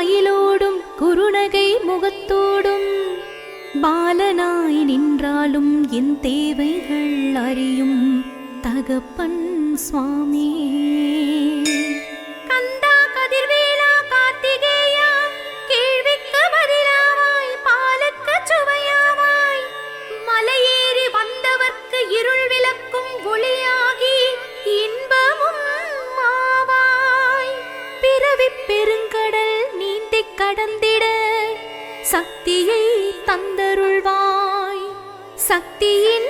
வாயிலோடும் மயிலோடும் முகத்தோடும் பாலனாய் நின்றாலும் என் தேவைகள் அறியும் தகப்பன் சுவாமியே நீந்திக் கடந்திட சக்தியை தந்தருள்வாய். சக்தியின்